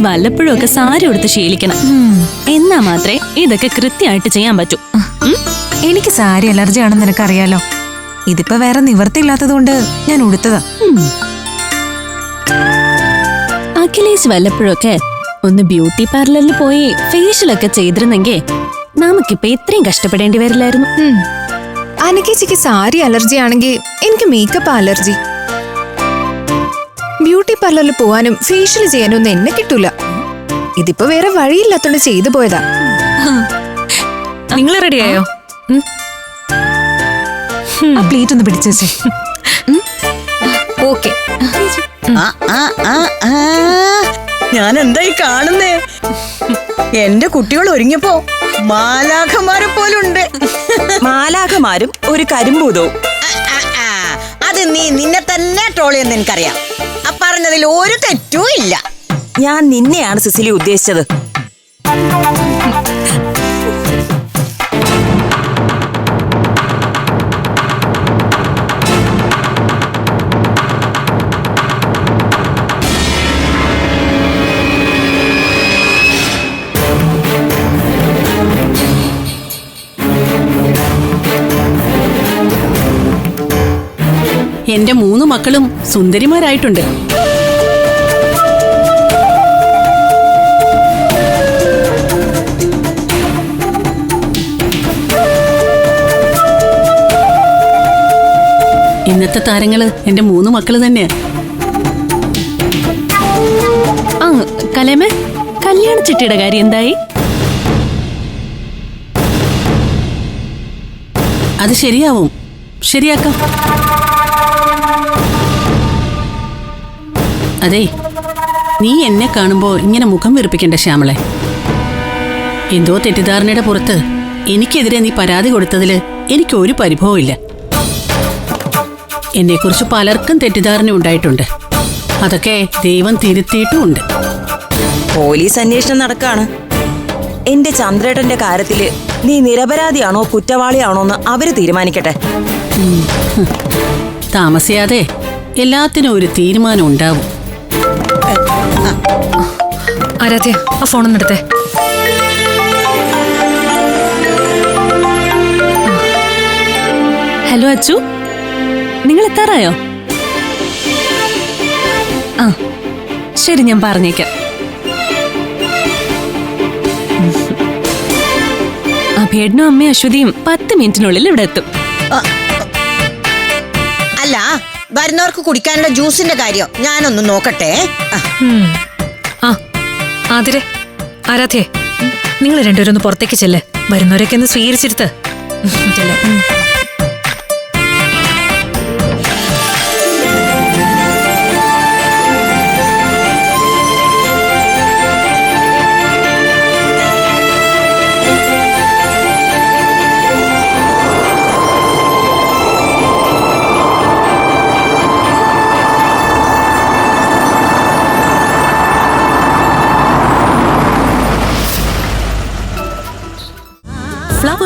ചേച്ചി വല്ലപ്പോഴും ഒക്കെ സാരി ഉടുത്ത് ശീലിക്കണം. എന്നാ മാത്രമേ ഇതൊക്കെ കൃത്യമായിട്ട് ചെയ്യാൻ പറ്റൂ. എനിക്ക് സാരി അലർജി ആണെന്ന് നിനക്കറിയാലോ? ഇതിപ്പോ വേറെ നിവർത്തിയില്ലാത്തതുകൊണ്ട് ഞാൻ ഉടുത്തതാ. അഖിലേഷ് വല്ലപ്പോഴൊക്കെ ഒന്ന് ബ്യൂട്ടി പാർലറിൽ പോയി ഫേഷ്യൽ ഒക്കെ ചെയ്തിരുന്നെങ്കിൽ നമുക്കിപ്പോ ഇത്രയും കഷ്ടപ്പെടേണ്ടി വരില്ലായിരുന്നു. അനകേച്ചിക്ക് അനക്കേച്ചിക്ക് സാരി അലർജി ആണെങ്കിൽ എനിക്ക് മേക്കപ്പ് അലർജി. ബ്യൂട്ടി പാർലറിൽ പോവാനും ഫേഷ്യൽ ചെയ്യാനും ഒന്നും എന്നെ കിട്ടൂല. ഇതിപ്പോ വേറെ വഴിയില്ലാത്തോണ്ട് ചെയ്തു പോയതാ. നിങ്ങൾ റെഡിയായോ? ആ. പ്ലേറ്റ് ഒന്ന് പിടിച്ചേ ഓക്കെ. ആ, ആ, ആ, ആ. ഞാൻ എന്തായി കാണുന്നേ? എന്റെ കുട്ടികൾ ഒരുങ്ങിയപ്പോ മാലാഖമാരെ പോലുണ്ട്. മാലാഖമാരും ഒരു കരിമ്പൂതവും. ആ, ആ, ആ. അത് നീ നിന്നെ തന്നെ ട്രോളിയെന്ന് എനിക്കറിയാം ആ പറഞ്ഞതിൽ ഒരു തെറ്റും ഇല്ല. ഞാൻ നിന്നെയാണ് സിസിലി ഉദ്ദേശിച്ചത്. എന്റെ മൂന്ന് മക്കളും സുന്ദരിമാരായിട്ടുണ്ട്. ഇന്നത്തെ താരങ്ങൾ എന്റെ മൂന്ന് മക്കൾ തന്നെയാ. ആ കലേമേ കല്യാണ ചിട്ടിയുടെ കാര്യം എന്തായി? അത് ശരിയാവും. ശരിയാക്കാം. അതെ നീ എന്നെ കാണുമ്പോ ഇങ്ങനെ മുഖം വീർപ്പിക്കണ്ട ശ്യാമളെ. എന്തോ തെറ്റിദ്ധാരണയുടെ പുറത്ത് എനിക്കെതിരെ നീ പരാതി കൊടുത്തതിൽ എനിക്ക് ഒരു പരിഭവവും ഇല്ല എന്നെക്കുറിച്ച് പലർക്കും തെറ്റിദ്ധാരണ ഉണ്ടായിട്ടുണ്ട്. അതൊക്കെ ദൈവം തിരുത്തിയിട്ടുമുണ്ട്. പോലീസ് അന്വേഷണം നടക്കാണ്. എന്റെ ചന്ദ്രേട്ടന്റെ കാര്യത്തിൽ നീ നിരപരാധിയാണോ കുറ്റവാളിയാണോ എന്ന് അവർ തീരുമാനിക്കട്ടെ. താമസിയാതെ എല്ലാത്തിനും ഒരു തീരുമാനം ഉണ്ടാവും. ആരാധ്യ ആ ഫോണൊന്നും എടുത്തേ. ഹലോ അച്ചു. നിങ്ങൾ എത്താറായോ? ആ ശരി ഞാൻ പറഞ്ഞേക്കാം. അഭേടനും അമ്മയും അശ്വതിയും പത്ത് മിനിറ്റിനുള്ളിൽ ഇവിടെ എത്തും. അല്ല വരുന്നവർക്ക് കുടിക്കാനുള്ള ജ്യൂസിന്റെ കാര്യം ഞാനൊന്ന് നോക്കട്ടെ. ആ, ആ ആതിരെ ആരാധ്യേ നിങ്ങൾ രണ്ടുപേരും ഒന്ന് പുറത്തേക്ക് ചെല്ല്. വരുന്നവരൊക്കെ ഒന്ന് സ്വീകരിച്ചിരുത്ത്. ചെല്ല്.